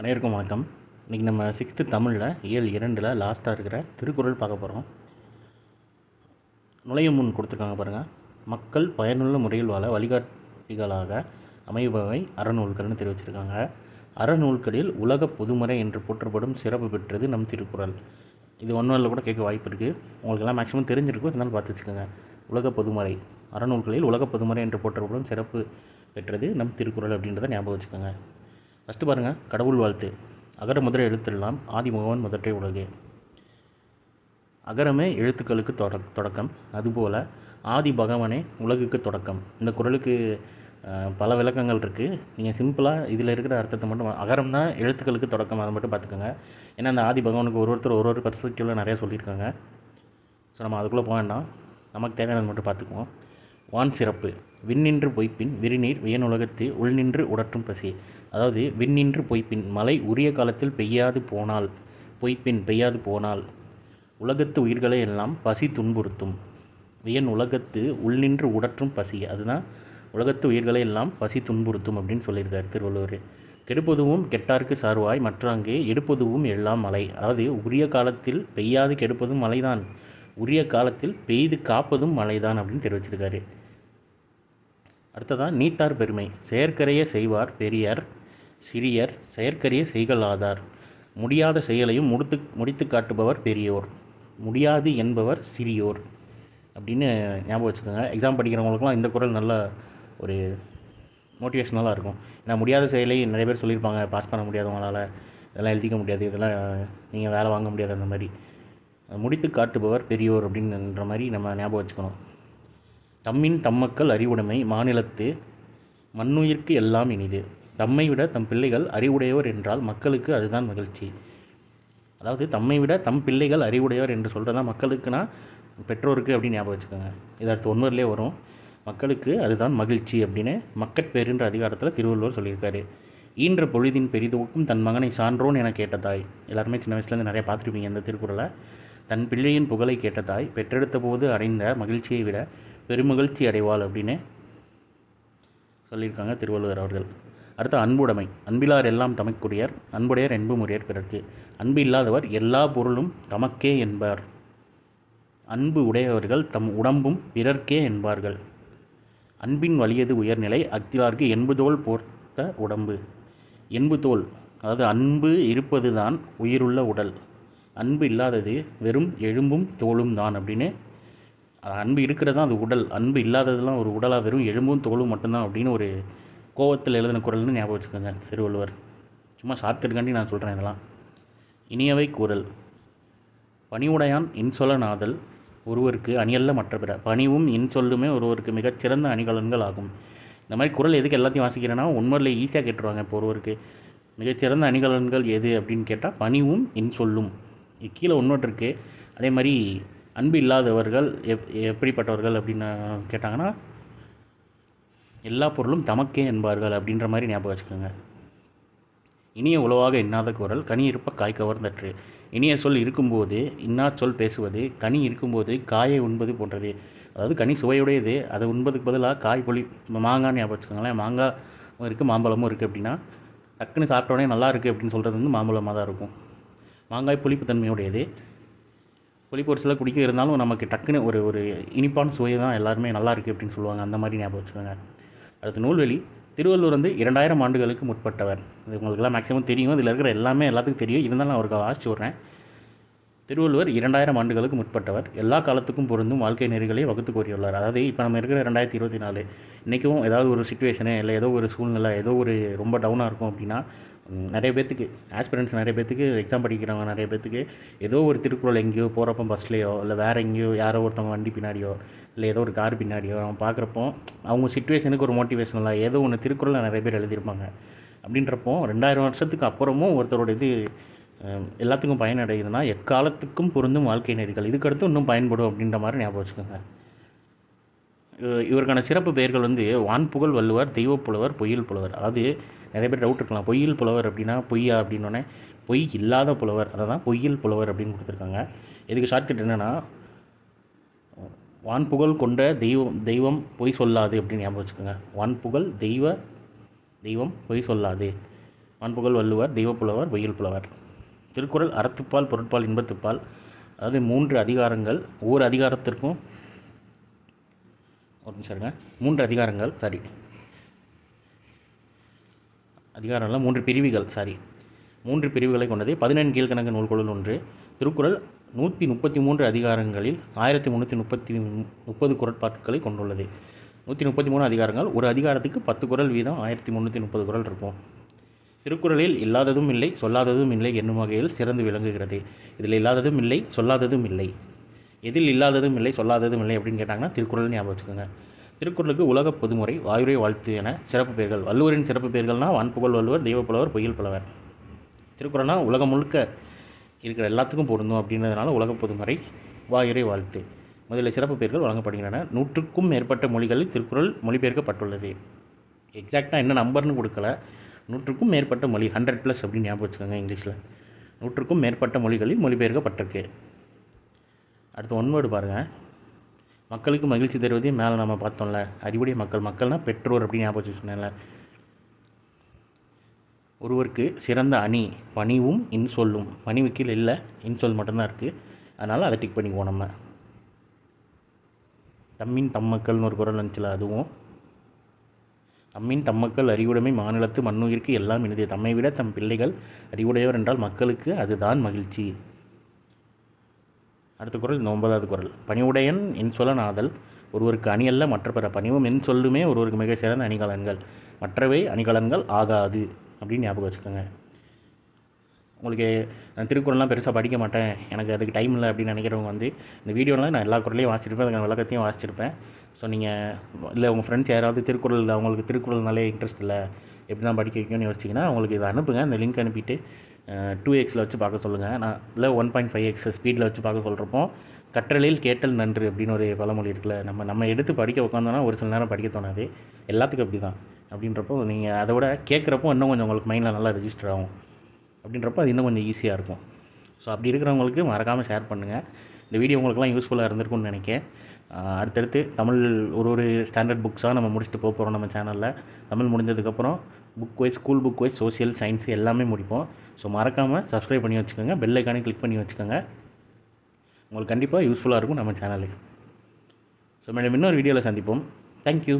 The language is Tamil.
அனைவருக்கும் வணக்கம். இன்றைக்கி நம்ம சிக்ஸ்த்து தமிழில் இயல் இரண்டில் லாஸ்ட்டாக இருக்கிற திருக்குறள் பார்க்க போகிறோம் நுழையும் முன் கொடுத்துருக்காங்க பாருங்கள் மக்கள் பயனுள்ள முறையில் வாழ வழிகாட்டிகளாக அமைபவை அறநூல்கள்னு தெரிவிச்சிருக்காங்க. அறநூல்களில் உலக பொதுமறை என்று போற்றப்படும் சிறப்பு பெற்றது நம் திருக்குறள். இது ஒன்றில் கூட கேட்க வாய்ப்பு இருக்குது உங்களுக்கெல்லாம் மேக்ஸிமம் தெரிஞ்சிருக்கும். இருந்தாலும் பார்த்து வச்சுக்கோங்க. உலக பொதுமறை அறநூல்களில் உலக பொதுமறை என்று போற்றப்படும் சிறப்பு பெற்றது நம் திருக்குறள் அப்படின்றத ஞாபகம் வச்சுக்கோங்க. ஃபஸ்ட்டு பாருங்கள் கடவுள் வாழ்த்து. அகர முதல எழுத்தெல்லாம் ஆதி முகவன் முதற்றே உலகு. அகரமே எழுத்துக்களுக்கு தொட தொடக்கம். அதுபோல் ஆதி பகவனே உலகுக்கு தொடக்கம். இந்த குரலுக்கு பல விளக்கங்கள் இருக்குது நீங்கள் சிம்பிளாக இதில் இருக்கிற அர்த்தத்தை மட்டும் அகரம்னா எழுத்துக்களுக்கு தொடக்கம் அதை மட்டும் பார்த்துக்கோங்க. ஏன்னா அந்த ஆதி பகவானுக்கு ஒரு ஒருத்தர் ஒரு ஒரு பர்ஸ்பெக்டிவில் நிறையா சொல்லியிருக்காங்க. ஸோ நம்ம அதுக்குள்ளே போக வேண்டாம். நமக்கு தேவையானது மட்டும் பார்த்துக்குவோம். வான் சிறப்பு. விண்ணின்று பொய்ப்பின் விரிநீர் வியனுலகத்து உள்நின்று உடற்றும் பசி. அதாவது விண்ணின்று பொய்ப்பின் மழை உரிய காலத்தில் பெய்யாது போனால் பொய்ப்பின் பெய்யாது போனால். உலகத்து உயிர்களை எல்லாம் பசி துன்புறுத்தும். வியன் உலகத்து உள்நின்று உடற்றும் பசி. அதுதான் உலகத்து உயிர்களை எல்லாம் பசி துன்புறுத்தும் அப்படின்னு சொல்லியிருக்கார் திருவள்ளுவர். கெடுப்பதுவும் கெட்டார்க்கு சார்வாய் மற்றாங்கே எடுப்பதுவும் எல்லாம் மழை அதாவது உரிய காலத்தில் பெய்யாது கெடுப்பதும் மழைதான் உரிய காலத்தில் பெய்து காப்பதும் மழைதான் அப்படின்னு தெரிவிச்சிருக்காரு. அடுத்ததான் நீத்தார் பெருமை செயற்கரைய செய்வார் பெரியர் சிறியர் செயற்கரிய செய்கலாதார் முடியாத செயலையும் முடித்து முடித்து காட்டுபவர் பெரியோர். முடியாது என்பவர் சிறியோர். அப்படின்னு ஞாபகம் வச்சுக்கோங்க. எக்ஸாம் படிக்கிறவங்களுக்குலாம் இந்த குரல் நல்ல ஒரு மோட்டிவேஷ்னலாக இருக்கும். ஏன்னா முடியாத செயலை நிறைய பேர் சொல்லியிருப்பாங்க. பாஸ் பண்ண முடியாதவங்களால் இதெல்லாம் எழுதிக்க முடியாது. இதெல்லாம் நீங்கள் வேலை வாங்க முடியாது. அந்த மாதிரி. முடித்து காட்டுபவர் பெரியோர் அப்படின்ற மாதிரி நம்ம ஞாபகம் வச்சுக்கணும். தம்மின் தம்மக்கள் அறிவுடைமை மாநிலத்து மண்ணுயிர்க்கு எல்லாம் இனிது. தம்மை விட தம் பிள்ளைகள் அறிவுடையவர் என்றால் மக்களுக்கு அதுதான் மகிழ்ச்சி. அதாவது தம்மை விட தம் பிள்ளைகள் அறிவுடையவர் என்று சொல்கிறதா மக்களுக்குனா பெற்றோருக்கு அப்படின்னு ஞாபகம் வச்சுக்கோங்க. இது அடுத்து ஒன்பதுலேயே வரும். மக்களுக்கு அதுதான் மகிழ்ச்சி அப்படின்னு மக்கட்பேருன்ற அதிகாரத்தில் திருவள்ளுவர் சொல்லியிருக்காரு. ஈன்ற பொழுதின் பெரிதுவுக்கும் தன் மகனை சான்றோன் என கேட்ட தாய். எல்லாருமே சின்ன வயசுலேருந்து நிறைய பார்த்துருப்பீங்க இந்த திருக்குறளை. தன் பிள்ளையின் புகழை கேட்ட தாய். பெற்றெடுத்த போது அடைந்த மகிழ்ச்சியை விட பெருமகிழ்ச்சி அடைவாள் அப்படின்னு சொல்லியிருக்காங்க திருவள்ளுவர் அவர்கள். அடுத்து அன்புடைமை. அன்பிலார் எல்லாம் தமக்குரியர் அன்புடையர் என்புமுறையர் பிறர்க்கு. அன்பு இல்லாதவர் எல்லா பொருளும் தமக்கே என்பார். அன்பு உடையவர்கள் தம் உடம்பும் பிறர்க்கே என்பார்கள். அன்பின் வலியது உயர்நிலை அக்திலார்க்கு என்புதோல் போர்த்த உடம்பு. என்புதோல் அதாவது அன்பு இருப்பது தான் உயிருள்ள உடல். அன்பு இல்லாதது வெறும் எழும்பும் தோலும் தான் அப்படின்னு அன்பு இருக்கிறது தான் அது உடல். அன்பு இல்லாததெல்லாம் ஒரு உடலாக வெறும் எலும்பும் தோலும் மட்டும்தான் அப்படின்னு ஒரு கோவத்தில் எழுதின குரல்னு ஞாபகம் வச்சுக்கோங்க திருவள்ளுவர். சும்மா ஷார்ட்கட்காண்டி நான் சொல்கிறேன் இதெல்லாம். இனியவை கூறல். பணிவுடையான் இன்சொல நாதல் ஒருவருக்கு அணியல்ல மற்ற பிற பணிவும் இன்சொல்லுமே ஒருவருக்கு மிகச்சிறந்த அணிகலன்கள் ஆகும். இந்த மாதிரி குரல் எதுக்கு எல்லாத்தையும் வாசிக்கிறேன்னா உண்மையில் ஈஸியாக கேட்டுருவாங்க இப்போ ஒருவருக்கு. மிகச்சிறந்த அணிகலன்கள் எது அப்படின்னு கேட்டால் பணிவும் இன்சொல்லும். கீழே ஒன்று இருக்குது அதே மாதிரி அன்பு இல்லாதவர்கள் எப் எப்படிப்பட்டவர்கள் அப்படின்னு கேட்டாங்கன்னா எல்லா பொருளும் தமக்கே என்பார்கள் அப்படின்ற மாதிரி ஞாபகம் வச்சுக்கோங்க. இனிய உளவாக இன்னாத குரல் கனி இருப்ப காய் கவர்ந்தற்று. இனிய சொல் இருக்கும்போது இன்னா சொல் பேசுவது கனி இருக்கும்போது காயை உண்பது போன்றது. அதாவது கனி சுவையுடையது அதை உண்பதுக்கு பதிலாக காய் பொழி மாங்காய் ஞாபகம் வச்சுக்கோங்களேன். மாங்காய் இருக்குது மாம்பழமும் இருக்குது அப்படின்னா டக்குன்னு சாப்பிட்ட உடனே நல்லா இருக்குது அப்படின்னு சொல்கிறது வந்து மாம்பழமாக தான் இருக்கும். மாங்காய் புளிப்பு தன்மையுடையது புளிப்பு ஒரு சிலர் குடிக்க இருந்தாலும் நமக்கு டக்குன்னு ஒரு ஒரு இனிப்பான சுவை தான் எல்லாருமே நல்லா இருக்குது அப்படின்னு சொல்லுவாங்க. அந்த மாதிரி ஞாபகம் வச்சுக்கோங்க. அடுத்து நூல்வெளி. திருவள்ளுவர் வந்து இரண்டாயிரம் ஆண்டுகளுக்கு முற்பட்டவர். இது உங்களுக்குலாம் மேக்ஸிமம் தெரியும். இதில் இருக்கிற எல்லாமே எல்லாத்துக்கும் தெரியும். இருந்தாலும் நான் அவருக்கு வாசிச்சு விட்றேன் திருவள்ளுவர் இரண்டாயிரம் ஆண்டுகளுக்கு முற்பட்டவர். எல்லா காலத்துக்கும் பொருந்தும் வாழ்க்கை நெறிகளை வகுத்து கூறியுள்ளார். அதாவது இப்போ நம்ம இருக்கிற ரெண்டாயிரத்தி இருபத்தி நாலு இன்றைக்கும் ஏதாவது ஒரு சுச்சுவேஷனு இல்லை ஏதோ ஒரு சூழ்நிலை ஏதோ ஒரு ரொம்ப டவுனாக இருக்கும் அப்படின்னா நிறைய பேர்த்துக்கு ஆஸ்பிரன்ஸ் நிறைய பேர்த்துக்கு எக்ஸாம் படிக்கிறவங்க நிறைய பேர்த்துக்கு ஏதோ ஒரு திருக்குறள் எங்கேயோ போகிறப்போ பஸ்லேயோ இல்லை வேறு எங்கேயோ யாரோ ஒருத்தவங்க வண்டி பின்னாடியோ இல்லை ஏதோ ஒரு கார் பின்னாடியோ அவன் பார்க்குறப்போ அவங்க சுச்சுவேஷனுக்கு ஒரு மோட்டிவேஷனலாக ஏதோ ஒன்று திருக்குறளை நிறைய பேர் எழுதியிருப்பாங்க. அப்படின்றப்போ ரெண்டாயிரம் வருஷத்துக்கு அப்புறமும் ஒருத்தரோட இது எல்லாத்துக்கும் பயனடையுதுன்னா எக்காலத்துக்கும் பொருந்தும் வாழ்க்கை நெறிகள். இதுக்கடுத்து இன்னும் பயன்படும் அப்படின்ற மாதிரி ஞாபகம் வச்சுக்கோங்க. இவ- இவருக்கான சிறப்பு பெயர்கள் வந்து வான்புகழ் வள்ளுவர் தெய்வப்புலவர் பொய்யில் புலவர். அதாவது நிறைய பேர் டவுட் இருக்கலாம். பொய்யில் புலவர் அப்படின்னா பொய்யா அப்படின்னோடனே பொய் இல்லாத புலவர். அதை தான் பொய்யில் புலவர் அப்படின்னு கொடுத்துருக்காங்க. இதுக்கு ஷார்ட்கட் என்னென்னா வான்புகழ் கொண்ட தெய்வம் தெய்வம் பொய் சொல்லாது அப்படின்னு ஞாபகம் வச்சுக்கோங்க. வான்புகழ் தெய்வ தெய்வம் பொய் சொல்லாது. வான்புகழ் வள்ளுவர் தெய்வப்புலவர் பொய்யில் புலவர். திருக்குறள் அறத்துப்பால் பொருட்பால் இன்பத்துப்பால் அதாவது மூன்று அதிகாரங்கள் ஒவ்வொரு அதிகாரத்திற்கும் ஒரு நிமிஷம் மூன்று அதிகாரங்கள் சாரி அதிகாரம்லாம் மூன்று பிரிவுகள் சாரி மூன்று பிரிவுகளை கொண்டது. பதினெண் கீழ்கணக்கு நூல்களுள் ஒன்று. திருக்குறள் நூற்றி முப்பத்தி மூன்று அதிகாரங்களில் ஆயிரத்தி முந்நூற்றி முப்பத்தி முப்பது குரட்பாட்களை கொண்டுள்ளது. நூற்றி முப்பத்தி மூணு அதிகாரங்கள் ஒரு அதிகாரத்துக்கு பத்து குறள் வீதம் ஆயிரத்தி முந்நூற்றி முப்பது குரல் இருக்கும். திருக்குறளில் இல்லாததும் இல்லை சொல்லாததும் இல்லை என்னும் வகையில் சிறந்து விளங்குகிறது. இதில் இல்லாததும் இல்லை சொல்லாததும் இல்லை. எதில் இல்லாததும் இல்லை சொல்லாததும் இல்லை அப்படின்னு கேட்டாங்கன்னா திருக்குறள் ஞாபகம் வச்சுக்கோங்க. திருக்குறளுக்கு உலக பொதுமுறை வாயுரை வாழ்த்து என சிறப்பு பெயர்கள். வள்ளுவரின் சிறப்பு பெயர்கள்னால் வான்புகழ் வள்ளுவர் தெய்வப்புலவர் பொய்யில் புலவர். திருக்குறள்னா உலகம் முழுக்க இருக்கிற எல்லாத்துக்கும் பொருந்தும் அப்படின்றதுனால உலக பொதுமுறை வாயுரை வாழ்த்து. முதலில் சிறப்பு பெயர்கள் வழங்கப்படுகின்றன. நூற்றுக்கும் மேற்பட்ட மொழிகளில் திருக்குறள் மொழிபெயர்க்கப்பட்டுள்ளது. எக்ஸாக்டாக என்ன நம்பர்னு கொடுக்கல. நூற்றுக்கும் மேற்பட்ட மொழி ஹண்ட்ரட் ப்ளஸ் அப்படின்னு ஞாபகம் வச்சுக்கோங்க இங்கிலீஷில். நூற்றுக்கும் மேற்பட்ட மொழிகளில் மொழிபெயர்க்கப்பட்டிருக்கு அடுத்து ஒன்வேர்டு பாருங்கள் மக்களுக்கு மகிழ்ச்சி தருவதையும் மேலே நம்ம பார்த்தோம்ல. அறிவுடைய மக்கள் மக்கள்னால் பெற்றோர் அப்படின்னு ஞாபகம் வச்சு சொன்னேன்ல. ஒருவருக்கு சிறந்த அணி பணிவும் இன்சொல்லும் பணிவு கீழே இல்லை இன்சொல் மட்டும்தான் இருக்குது அதனால் அதை டிக் பண்ணிக்குவோம் நம்ம. தம்மின் தம்மக்கள்னு ஒரு குரல் வந்துச்சுல அதுவும் தம்மின் தம்மக்கள் அறிவுடைமை மாநிலத்து மண்ணுயிருக்கு எல்லாம் இனிதே. தம்மை விட தம் பிள்ளைகள் அறிவுடையவர் என்றால் மக்களுக்கு அதுதான் மகிழ்ச்சி. அடுத்த குரல் இந்த ஒன்பதாவது குரல். பணிவுடையன் என் சொல்ல நாதல் ஒருவருக்கு அணி அல்ல மற்ற பிற பணிவும் என் சொல்லுமே ஒருவருக்கு மிக சிறந்த அணிகலன்கள். மற்றவை அணிகலன்கள் ஆகாது அப்படின்னு ஞாபகம் வச்சுக்கோங்க. உங்களுக்கு நான் திருக்குறள்லாம் பெருசாக படிக்க மாட்டேன். எனக்கு அதுக்கு டைம் இல்லை அப்படின்னு நினைக்கிறவங்க வந்து இந்த வீடியோவில் நான் எல்லா குரலையும் வாசிச்சிருப்பேன் அதுக்கான விளக்கத்தையும் வாசிச்சிருப்பேன். ஸோ நீங்கள் இல்லை உங்கள் ஃப்ரெண்ட்ஸ் யாராவது திருக்குறள் அவங்களுக்கு திருக்குறள்னாலே இன்ட்ரெஸ்ட் இல்லை எப்படி தான் படிக்க வைக்கணும்னு யோசிச்சிங்கன்னா உங்களுக்கு இதை அனுப்புங்க. இந்த லிங்க் அனுப்பிட்டு டூ எக்ஸில் வச்சு பார்க்க சொல்லுங்கள் நான் இல்லை ஒன் பாயிண்ட் ஃபைவ் எக்ஸ் ஸ்பீடில் வச்சு பார்க்க சொல்கிறப்போ கற்றலில் கேட்டல் நன்று அப்படின்னு ஒரு பழமொழி இருக்குல்ல நம்ம நம்ம எடுத்து படிக்க உட்காந்தோன்னா ஒரு சில நேரம் படிக்க தோணாது. எல்லாத்துக்கும் அப்படி தான் அப்படின்றப்போ நீங்கள் அதை விட கேட்குறப்போ இன்னும் கொஞ்சம் உங்களுக்கு மைண்டில் நல்லா ரெஜிஸ்டர் ஆகும். அப்படின்றப்போ அது இன்னும் கொஞ்சம் ஈஸியாக இருக்கும். ஸோ அப்படி இருக்கிறவங்களுக்கு மறக்காமல் ஷேர் பண்ணுங்கள் இந்த வீடியோ உங்களுக்குலாம் யூஸ்ஃபுல்லாக இருந்திருக்கும்னு நினைக்கிறேன் அடுத்தடுத்து தமிழ் ஒரு ஒரு ஸ்டாண்டர்ட் புக்ஸாக நம்ம முடிச்சுட்டு போக போகிறோம் நம்ம சேனலில் தமிழ் முடிஞ்சதுக்கப்புறம் book wise school book wise social science எல்லாமே முடிப்போம். ஸோ மறக்காமல் சப்ஸ்கிரைப் பண்ணி வச்சுக்கோங்க. பெல் ஐக்கானே கிளிக் பண்ணி வச்சுக்கோங்க. உங்களுக்கு கண்டிப்பாக யூஸ்ஃபுல்லாக இருக்கும் நம்ம சேனலுக்கு ஸோ மேடம் இன்னொரு வீடியோவில் சந்திப்போம். தேங்க்யூ